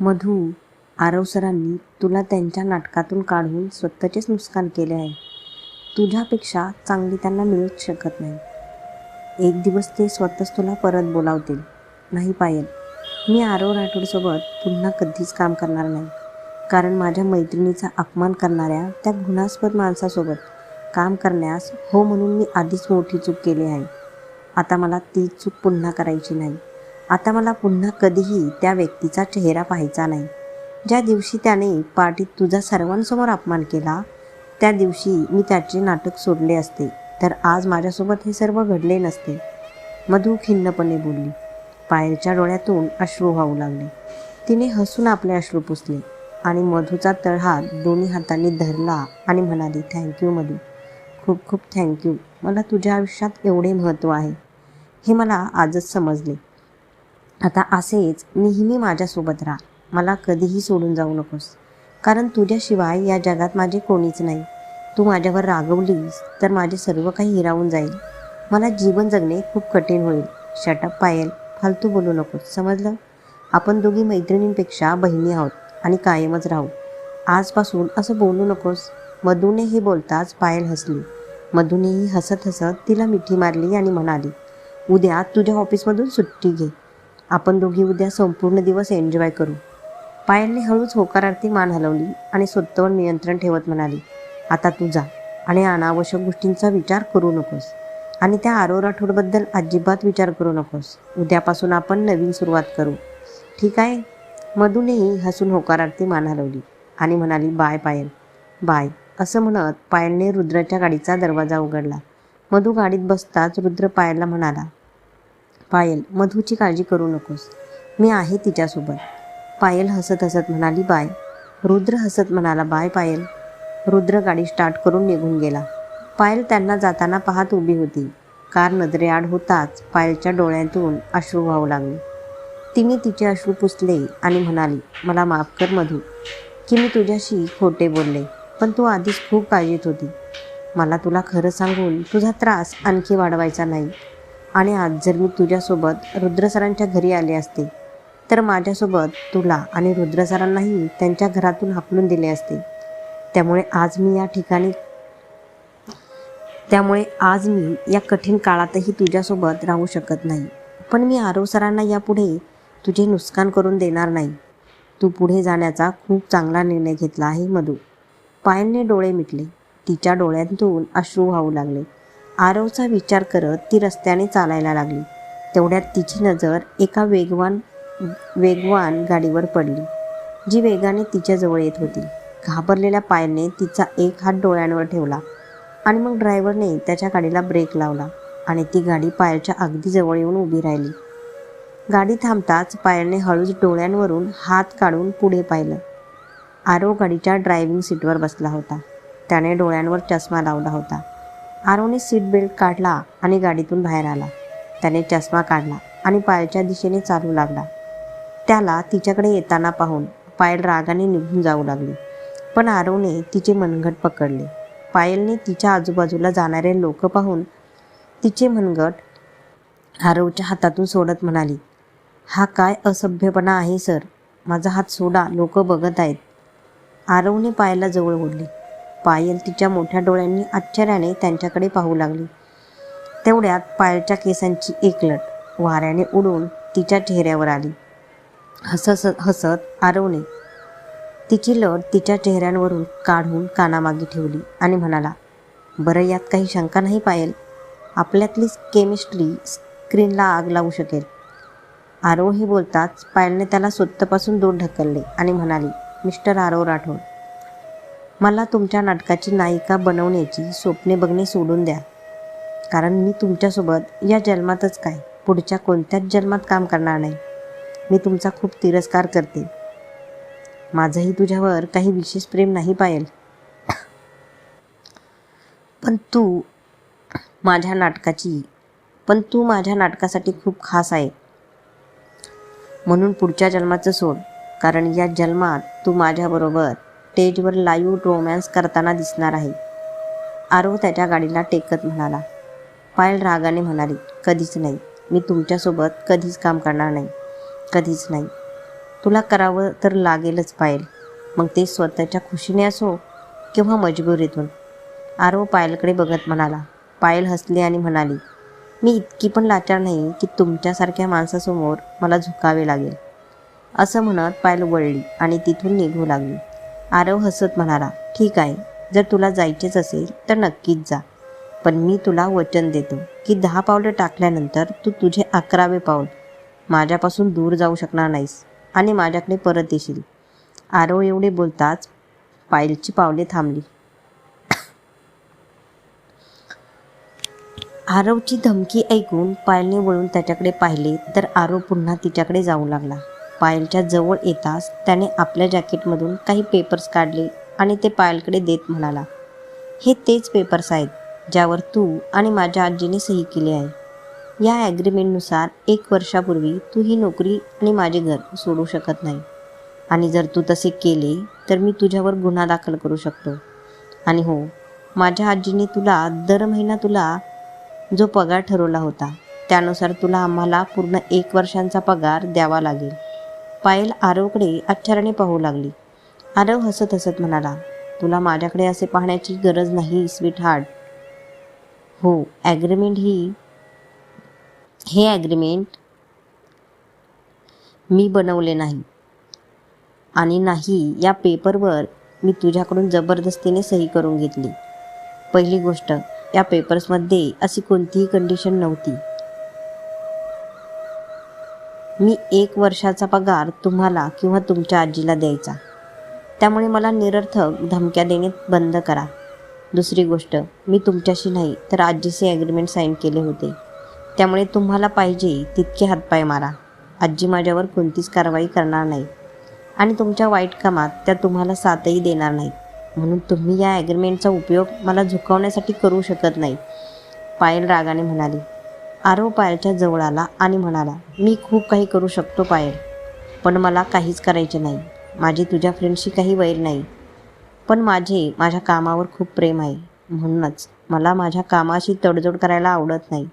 मधू आरव सरांनी तुला त्यांच्या नाटकातून काढून स्वतःचेच नुकसान केले आहे. तुझ्यापेक्षा चांगली त्यांना मिळूच शकत नाही. एक दिवस ते स्वतःच तुला परत बोलावतील. नाही पायल मी आरव राठोडसोबत पुन्हा कधीच काम करणार नाही. कारण माझ्या मैत्रिणीचा अपमान करणाऱ्या त्या गुणास्पद माणसासोबत काम करण्यास हो म्हणून मी आधीच मोठी चूक केली आहे. आता मला ती चूक पुन्हा करायची नाही. आता मला पुन्हा कधीही त्या व्यक्तीचा चेहरा पाहायचा नाही. ज्या दिवशी त्याने पार्टीत तुझा सर्वांसमोर अपमान केला त्या दिवशी मी त्याचे नाटक सोडले असते. तर आज माझ्यासोबत हे सर्व घडले नसते. मधू खिन्नपणे बोलली. पायलच्या डोळ्यातून अश्रू वाहू लागले. तिने हसून आपले अश्रू पुसले आणि मधूचा तळहात दोन्ही हातांनी धरला आणि म्हणाली थँक्यू मधू. खूप खूप थँक्यू मला तुझ्या आयुष्यात एवढे महत्त्व आहे. हे मला आजच समजले. आता असेच नेहमी माझ्यासोबत राहा. मला कधीही सोडून जाऊ नकोस. कारण तुझ्याशिवाय या जगात माझे कोणीच नाही. तू माझ्यावर रागवलीस तर माझे सर्व काही हिरावून जाईल. मला जीवन जगणे खूप कठीण होईल. Shut up Payal. फालतू बोलू नकोस. समजलं? आपण दोघी मैत्रिणींपेक्षा बहिणी आहोत आणि कायमच राहू. आजपासून असं बोलू नकोस. मधूने हे बोलताच पायल हसली. मधूनेही हसत हसत तिला मिठी मारली आणि म्हणाली उद्या तुझ्या ऑफिसमधून सुट्टी घे. आपण दोघी उद्या संपूर्ण दिवस एन्जॉय करू. पायलने हळूच होकारार्थी मान हलवली आणि स्वतःवर नियंत्रण ठेवत म्हणाली आता तू जा आणि अनावश्यक गोष्टींचा विचार करू नकोस आणि त्या आरो राठोडबद्दल अजिबात विचार करू नकोस. उद्यापासून आपण नवीन सुरुवात करू. ठीक आहे. मधूनेही हसून होकारार्थी मान हलवली आणि म्हणाली बाय पायल बाय. असं म्हणत पायलने रुद्राच्या गाडीचा दरवाजा उघडला. मधू गाडीत बसताच रुद्र पायलला म्हणाला पायल मधूची काळजी करू नकोस. मी आहे तिच्यासोबत. पायल हसत हसत म्हणाली बाय. रुद्र हसत म्हणाला बाय पायल. रुद्र गाडी स्टार्ट करून निघून गेला. पायल त्यांना जाताना पाहत उभी होती. कार नजरेआड होताच पायलच्या डोळ्यातून अश्रू व्हावं लागले. तिने तिचे अश्रू पुसले आणि म्हणाली मला माफ कर मधू. की मी तुझ्याशी खोटे बोलले पण तू आधीच खूप काळजीत होती. मला तुला खरं सांगून तुझा त्रास आणखी वाढवायचा नाही. आणि आज जर मी तुझ्यासोबत रुद्रसरांच्या घरी आले असते तर माझ्यासोबत तुला आणि रुद्रसरांनाही त्यांच्या घरातून हाकलून दिले असते. त्यामुळे आज मी या ठिकाणी त्यामुळे आज मी या कठीण काळातही तुझ्यासोबत राहू शकत नाही. पण मी आरव सरांना यापुढे तुझे नुकसान करून देणार नाही. तू पुढे जाण्याचा खूप चांगला निर्णय घेतला आहे मधू. पायलने डोळे मिटले. तिच्या डोळ्यांतून अश्रू वाहू लागले. आरवचा विचार करत ती रस्त्याने चालायला लागली. तेवढ्यात तिची नजर एका वेगवान वेगवान गाडीवर पडली जी वेगाने तिच्याजवळ येत होती. घाबरलेल्या पायलने तिचा एक हात डोळ्यांवर ठेवला आणि मग ड्रायव्हरने त्याच्या गाडीला ब्रेक लावला आणि ती गाडी पायलच्या अगदी जवळ येऊन उभी राहिली. गाडी थांबताच पायलने हळूच डोळ्यांवरून हात काढून पुढे पाहिलं. आरव गाडीच्या ड्रायव्हिंग सीटवर बसला होता. त्याने डोळ्यांवर चष्मा लावला होता. आरोने सीट बेल्ट काढला आणि गाडीतून बाहेर आला. त्याने चष्मा काढला आणि पायलच्या दिशेने चालू लागला. त्याला तिच्याकडे येताना पाहून पायल रागाने निघून जाऊ लागली. पण आरोने तिचे मनगट पकडले. पायलने तिच्या आजूबाजूला जाणारे लोक पाहून तिचे मनगट आरवच्या हातातून सोडत म्हणाली हा काय असभ्यपणा आहे सर. माझा हात सोडा. लोक बघत आहेत. आरवने पायला जवळ ओढली. पायल तिच्या मोठ्या डोळ्यांनी आश्चर्याने त्यांच्याकडे पाहू लागली. तेवढ्यात पायलच्या केसांची एकलट वाऱ्याने उडून तिच्या चेहऱ्यावर आली. हसस हसत आरवणे तिची लट तिच्या चेहऱ्यांवरून काढून कानामागे ठेवली आणि म्हणाला बरं यात काही शंका नाही पायल. आपल्यातली केमिस्ट्री स्क्रीनला आग लावू शकेल. आरव हे बोलताच पायलने त्याला स्वतःपासून दूर ढकलले आणि म्हणाली मिस्टर आरव राठोड मला तुमच्या नाटकाची नायिका बनवण्याची स्वप्ने बघणे सोडून द्या. कारण मी तुमच्यासोबत या जन्मातच काय पुढच्या कोणत्याच जन्मात काम करणार नाही. मी तुमचा खूप तिरस्कार करते. माझंही तुझ्यावर काही विशेष प्रेम नाही पायल. पण तू माझ्या नाटकाची पण तू माझ्या नाटकासाठी खूप खास आहे. म्हणून पुढच्या जन्माचं सोड कारण या जन्मात तू माझ्याबरोबर स्टेजवर लाईव्ह रोमॅन्स करताना दिसणार आहे. आरव त्याच्या गाडीला टेकत म्हणाला. पायल रागाने म्हणाली कधीच नाही. मी तुमच्यासोबत कधीच काम करणार नाही. कधीच नाही. तुला करावं तर लागेलच पायल. मग ते स्वतःच्या खुशीने असो किंवा मजबुरीतून. आरव पायलकडे बघत म्हणाला. पायल हसली आणि म्हणाली मी इतकी पण लाचार नाही की तुमच्यासारख्या माणसासमोर मला झुकावे लागेल. असं म्हणत पायल वळली आणि तिथून निघू लागली. आरव हसत म्हणाला ठीक आहे. जर तुला जायचेच असेल तर नक्कीच जा. पण मी तुला वचन देतो की दहा पावलं टाकल्यानंतर तू तुझे अकरावे पाऊल. माझ्यापासून दूर जाऊ शकणार नाहीस आणि माझ्याकडे परत येशील. आरव एवढे बोलताच पायलची पावले थांबली. आरवची धमकी ऐकून पायलने वळून त्याच्याकडे पाहिले तर आरव पुन्हा तिच्याकडे जाऊ लागला. पायलच्या जवळ येताच त्याने आपल्या जॅकेटमधून काही पेपर्स काढले आणि ते पायलकडे देत म्हणाला हे तेच पेपर्स आहेत ज्यावर तू आणि माझ्या आजीने सही केली आहे. या ॲग्रीमेंटनुसार एक वर्षापूर्वी तू ही नोकरी आणि माझे घर सोडू शकत नाही. आणि जर तू तसे केले तर मी तुझ्यावर गुन्हा दाखल करू शकतो. आणि हो माझ्या आजीने तुला दर महिना तुला जो पगार ठरवला होता त्यानुसार तुला आम्हाला पूर्ण एक वर्षांचा पगार द्यावा लागेल. पायल आरवकडे आश्चर्याने पाहू लागली. आरव हसत हसत म्हणाला तुला माझ्याकडे असे पाहण्याची गरज नाही स्वीट हार्ट हो ॲग्रीमेंट ही हे ॲग्रीमेंट मी बनवले नाही आणि नाही या पेपरवर मी तुझ्याकडून जबरदस्तीने सही करून घेतली. पहिली गोष्ट या पेपर्समध्ये अशी कोणतीही कंडिशन नव्हती. मी एक वर्षाचा पगार तुम्हाला किंवा तुमच्या आजीला द्यायचा. त्यामुळे मला निरर्थक धमक्या देणे बंद करा. दुसरी गोष्ट मी तुमच्याशी नाही तर आजीशी ॲग्रीमेंट साईन केले होते. त्यामुळे तुम्हाला पाहिजे तितके हातपाय मारा. आजी माझ्यावर कोणतीच कारवाई करणार नाही. आणि तुमच्या वाईट कामात त्या तुम्हाला साथही देणार नाही म्हणून तुम्ही या ॲग्रीमेंटचा उपयोग मला झुकवण्यासाठी करू शकत नाही. पायल रागाने म्हणाली आरव पायलच्या जवळ आला आणि म्हणाला मी खूप काही करू शकतो पायल पण मला काहीच करायचे नाही. माझी तुझ्या फ्रेंडशी काही वैर नाही. पण माझे माझ्या कामावर खूप प्रेम आहे. म्हणूनच मला माझ्या कामाशी तडजोड करायला आवडत नाही.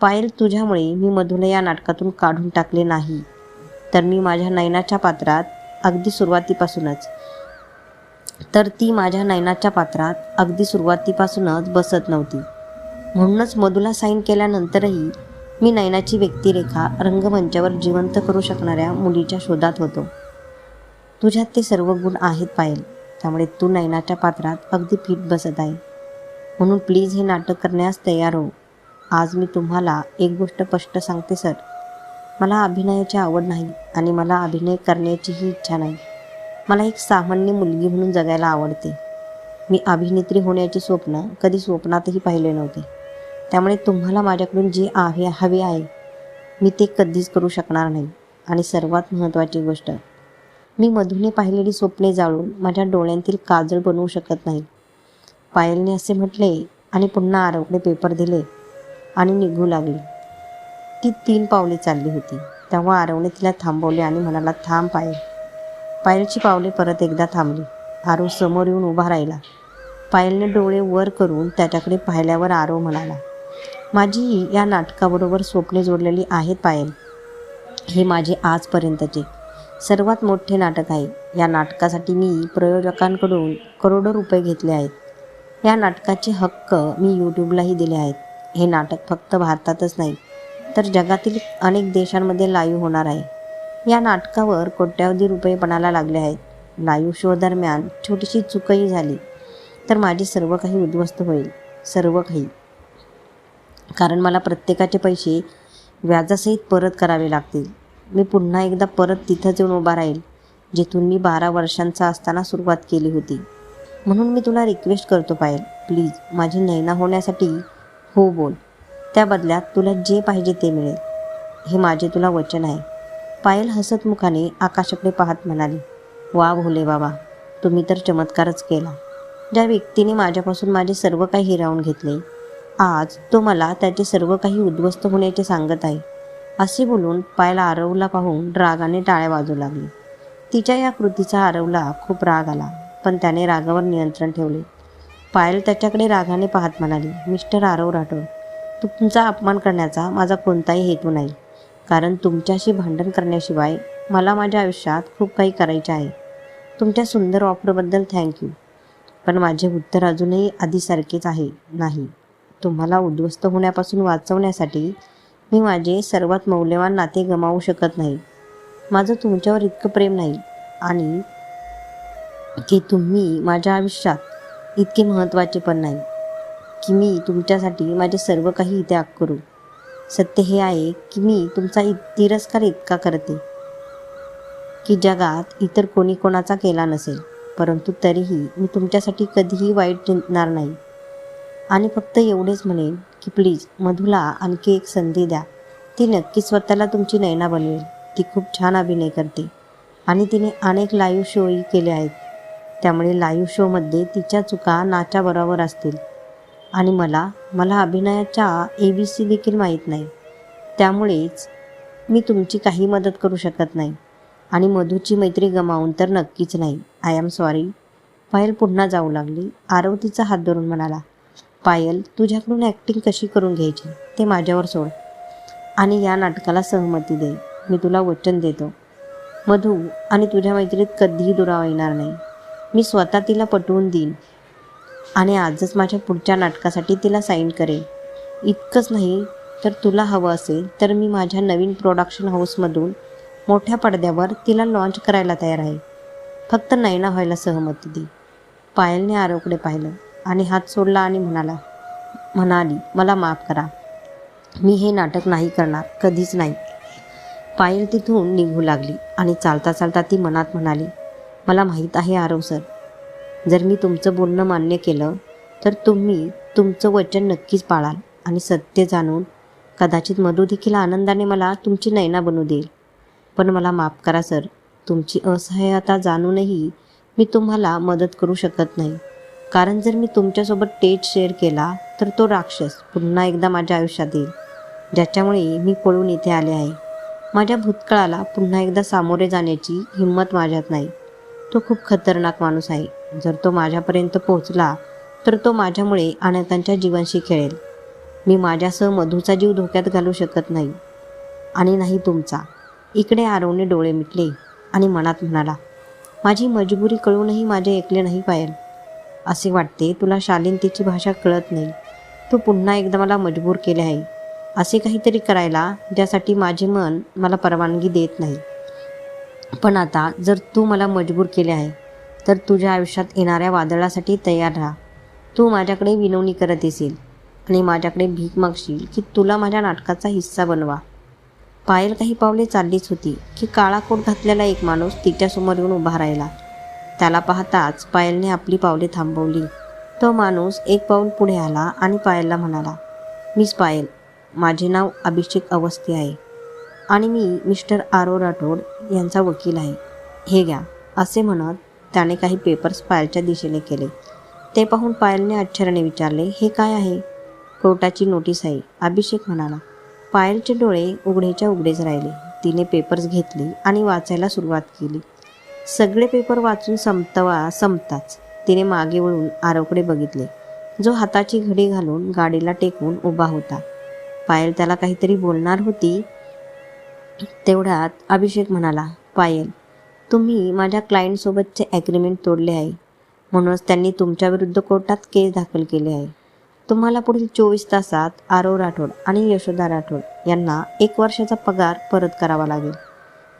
पायल तुझ्यामुळे मी मधुला या नाटकातून काढून टाकले नाही. तर मी माझ्या नयनाच्या पात्रात अगदी सुरुवातीपासूनच तर ती माझ्या नयनाच्या पात्रात अगदी सुरुवातीपासूनच बसत नव्हती. म्हणूनच मधुला साईन केल्यानंतरही मी नयनाची व्यक्तिरेखा रंगमंचावर जिवंत करू शकणाऱ्या मुलीच्या शोधात होतो. तुझ्यात ते सर्व गुण आहेत पायल त्यामुळे तू नयनाच्या पात्रात अगदी फिट बसत आहे. म्हणून प्लीज हे नाटक करण्यास तयार हो. आज मी तुम्हाला एक गोष्ट स्पष्ट सांगते सर मला अभिनयाची आवड नाही आणि मला अभिनय करण्याचीही इच्छा नाही. मला एक सामान्य मुलगी म्हणून जगायला आवडते. मी अभिनेत्री होण्याचे स्वप्न कधी स्वप्नातही पाहिले नव्हते. त्यामुळे तुम्हाला माझ्याकडून जे आहे हवे आहे मी ते कधीच करू शकणार नाही. आणि सर्वात महत्त्वाची गोष्ट मी मधूने पाहिलेली स्वप्ने जाळून माझ्या डोळ्यांतील काजळ बनवू शकत नाही. पायलने असे म्हटले आणि पुन्हा आरवकडे पेपर दिले आणि निघू लागली. ती तीन पावले चालली होती. तेव्हा आरवने तिला थांबवले आणि म्हणाला थांब पायल. पायलची पावले परत एकदा थांबली. आरव समोर येऊन उभा राहिला. पायलने डोळे वर करून त्याच्याकडे पाहिल्यावर आरव म्हणाला माझीही या नाटकाबरोबर स्वप्ने जोडलेली आहेत पायल. हे माझे आजपर्यंतचे. सर्वात मोठे नाटक आहे. या नाटकासाठी मी प्रयोजकांकडून करोडो रुपये घेतले आहेत. या नाटकाचे हक्क मी यूट्यूबलाही दिले आहेत. हे नाटक फक्त भारतातच नाही तर जगातील अनेक देशांमध्ये लाईव्ह होणार आहे. या नाटकावर कोट्यावधी रुपये पणाला लागले आहेत. लाईव्ह शो दरम्यान छोटीशी चुकही झाली तर माझे सर्व काही उद्ध्वस्त होईल. सर्व काही. कारण मला प्रत्येकाचे पैसे व्याजासहित परत करावे लागतील. मी पुन्हा एकदा परत तिथंच येऊन उभा राहील जिथून मी बारा वर्षांचा असताना सुरुवात केली होती. म्हणून मी तुला रिक्वेस्ट करतो पायल. प्लीज माझी नैना होण्यासाठी हो बोल. त्या बदल्यात तुला जे पाहिजे ते मिळेल. हे माझे तुला वचन आहे. पायल हसत मुखाने आकाशाकडे पाहत म्हणाली वा भोले बाबा तुम्ही तर चमत्कारच केला. ज्या व्यक्तीने माझ्यापासून माझे सर्व काही हिरावून घेतले आज तो मला त्याचे सर्व काही उद्ध्वस्त होण्याचे सांगत आहे. असे बोलून पायला आरवला पाहून रागाने टाळ्या वाजू लागली. तिच्या या कृतीचा आरवला खूप राग आला पण त्याने रागावर नियंत्रण ठेवले. पायल त्याच्याकडे रागाने पाहत म्हणाली मिस्टर आरव राठोड तुमचा अपमान करण्याचा माझा कोणताही हेतू नाही. कारण तुमच्याशी भांडण करण्याशिवाय मला माझ्या आयुष्यात खूप काही करायचे आहे. तुमच्या सुंदर ऑफरबद्दल थँक्यू पण माझे उत्तर अजूनही आधीसारखेच आहे नाही. तुम्हाला उद्ध्वस्त होण्यापासून वाचवण्यासाठी मी माझे सर्वात मौल्यवान नाते गमावू शकत नाही. माझं तुमच्यावर इतकं प्रेम नाही आणि की तुम्ही माझ्या आयुष्यात इतके महत्त्वाचे पण नाही की मी तुमच्यासाठी माझे सर्व काही त्याग करू. सत्य हे आहे की मी तुमचा इत तिरस्कार इतका करते की जगात इतर कोणी कोणाचा केला नसेल परंतु तरीही मी तुमच्यासाठी कधीही वाईट चिंतणार नाही. आणि फक्त एवढेच म्हणेन की प्लीज मधुला आणखी एक संधी द्या. ती नक्की स्वतःला तुमची नैना बनवेल. ती खूप छान अभिनय करते. आणि तिने अनेक लाईव्ह शोही केले आहेत. त्यामुळे लाईव्ह शोमध्ये तिच्या चुका नाच्याबरोबर असतील. आणि मला मला अभिनयाच्या ए बी सी देखील माहीत नाही. त्यामुळेच मी तुमची काही मदत करू शकत नाही. आणि मधूची मैत्री गमावून तर नक्कीच नाही. आय एम सॉरी पायल पुन्हा जाऊ लागली. आरव तिचा हात धरून म्हणाला पायल तुझ्याकडून ॲक्टिंग कशी करून घ्यायची? ते माझ्यावर सोड. आणि या नाटकाला सहमती दे. मी तुला वचन देतो. मधू आणि तुझ्या मैत्रीत कधीही दुरावा येणार नाही. मी स्वतः तिला पटवून देईन. आणि आजच माझ्या पुढच्या नाटकासाठी तिला साईन करेन. इतकंच नाही तर तुला हवं असेल तर मी माझ्या नवीन प्रोडक्शन हाऊसमधून मोठ्या पडद्यावर तिला लॉन्च करायला तयार आहे. फक्त नैना व्हायला सहमती दे. पायलने आरोकडे पाहिलं. आणि हात सोडला आणि म्हणाला म्हणाली मला माफ करा. मी हे नाटक नाही करणार कधीच नाही. पायल तिथून निघू लागली आणि चालता चालता ती मनात म्हणाली मला माहीत आहे आरव सर जर मी तुमचं बोलणं मान्य केलं तर तुम्ही तुमचं वचन नक्कीच पाळाल आणि सत्य जाणून कदाचित मधू देखील आनंदाने मला तुमची नैना बनवू देईल. पण मला माफ करा सर तुमची असहाय्यता जाणूनही मी तुम्हाला मदत करू शकत नाही. कारण जर मी तुमच्यासोबत टेट शेअर केला तर तो राक्षस पुन्हा एकदा माझ्या आयुष्यात येईल ज्याच्यामुळे मी पळून इथे आले आहे. माझ्या भूतकाळाला पुन्हा एकदा सामोरे जाण्याची हिंमत माझ्यात नाही. तो खूप खतरनाक माणूस आहे. जर तो माझ्यापर्यंत पोहोचला तर तो माझ्यामुळे अनेकांच्या जीवांशी खेळेल. मी माझ्यासह मधूचा जीव धोक्यात घालू शकत नाही. आणि नाही तुमचा. इकडे आरवने डोळे मिटले आणि मनात म्हणाला माझी मजबुरी कळूनही माझे ऐकले नाही पायल. असे वाटते. तुला शालीनतेची भाषा कळत नाही. तू पुन्हा एकदा मला मजबूर केले आहे. असे काहीतरी करायला ज्यासाठी माझे मन मला परवानगी देत नाही. पण आता जर तू मला मजबूर केले आहे तर तुझ्या आयुष्यात येणाऱ्या वादळासाठी तयार राहा. तू माझ्याकडे विनवणी करत येशील आणि माझ्याकडे भीक मागशील की तुला माझ्या नाटकाचा हिस्सा बनवा. पायल काही पावले चाललीच होती की काळा कोट घातलेला एक माणूस तिच्यासमोर येऊन उभा राहिला. त्याला पाहताच पायलने आपली पावले थांबवली. तो माणूस एक पाऊल पुढे आला आणि पायलला म्हणाला मिस पायल माझे नाव अभिषेक अवस्थी आहे आणि मी मिस्टर आरो राठोड यांचा वकील आहे. हे घ्या असे म्हणत त्याने काही पेपर्स पायलच्या दिशेने केले. ते पाहून पायलने आश्चर्याने विचारले हे काय आहे? कोर्टाची नोटीस आहे अभिषेक म्हणाला. पायलचे डोळे उघडेच्या उघडेच राहिले. तिने पेपर्स घेतली आणि वाचायला सुरुवात केली. सगळे पेपर वाचून संपतवा संपताच तिने मागे वळून आरवकडे बघितले. जो हाताची घडी घालून गाडीला टेकवून उभा होता. पायल त्याला काहीतरी बोलणार होती? तेवढ्यात अभिषेक म्हणाला पायल तुम्ही माझ्या क्लायंटसोबतचे ॲग्रीमेंट तोडले आहे. म्हणूनच त्यांनी तुमच्याविरुद्ध कोर्टात केस दाखल केले आहे. तुम्हाला पुढील चोवीस तासात आरव राठोड आणि यशोदा राठोड यांना एक वर्षाचा पगार परत करावा लागेल.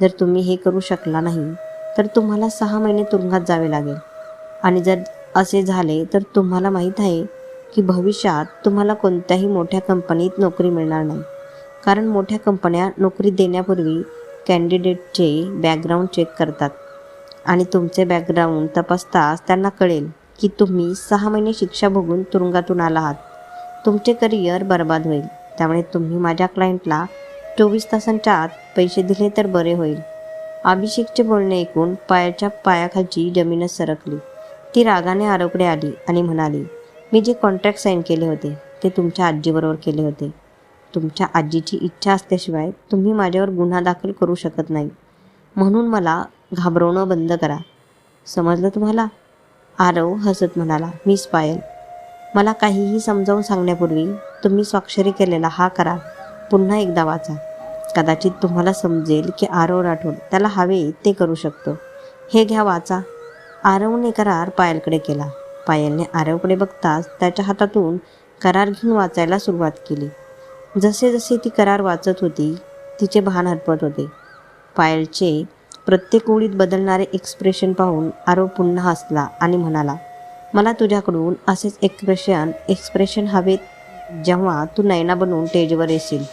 जर तुम्ही हे करू शकला नाही तर तुम्हाला सहा महिने तुरुंगात जावे लागेल. आणि जर असे झाले तर तुम्हाला माहीत आहे की भविष्यात तुम्हाला कोणत्याही मोठ्या कंपनीत नोकरी मिळणार नाही. कारण मोठ्या कंपन्या नोकरी देण्यापूर्वी कॅन्डिडेटचे बॅकग्राऊंड चेक करतात. आणि तुमचे बॅकग्राऊंड तपासताच त्यांना कळेल की तुम्ही सहा महिने शिक्षा भोगून तुरुंगातून आला आहात. तुमचे करिअर बर्बाद होईल. त्यामुळे तुम्ही माझ्या क्लायंटला चोवीस तासांच्या आत पैसे दिले तर बरे होईल. अभिषेकचे बोलणे ऐकून पायाच्या पायाखालची जमीनच सरकली. ती रागाने आरोकडे आली आणि म्हणाली मी जे कॉन्ट्रॅक्ट साईन केले होते ते तुमच्या आजीबरोबर केले होते. तुमच्या आजीची इच्छा असल्याशिवाय तुम्ही माझ्यावर गुन्हा दाखल करू शकत नाही. म्हणून मला घाबरवणं बंद करा. समजलं तुम्हाला? आरव हसत म्हणाला मिस पायल मला काहीही समजावून सांगण्यापूर्वी तुम्ही स्वाक्षरी केलेला हा करार पुन्हा एकदा वाचा. कदाचित तुम्हाला समजेल की आरव राठोड त्याला हवे ते करू शकतो. हे घ्या वाचा. आरवने करार पायलकडे केला. पायलने आरवकडे बघताच त्याच्या हातातून करार घेऊन वाचायला सुरुवात केली. जसे जसे ती करार वाचत होती तिचे भान हरपत होते. पायलचे प्रत्येक ओळीत बदलणारे एक्सप्रेशन पाहून आरव पुन्हा हसला आणि म्हणाला मला तुझ्याकडून असेच एक्सप्रेशन एक्सप्रेशन हवेत जेव्हा तू नैना बनवून स्टेजवर येशील.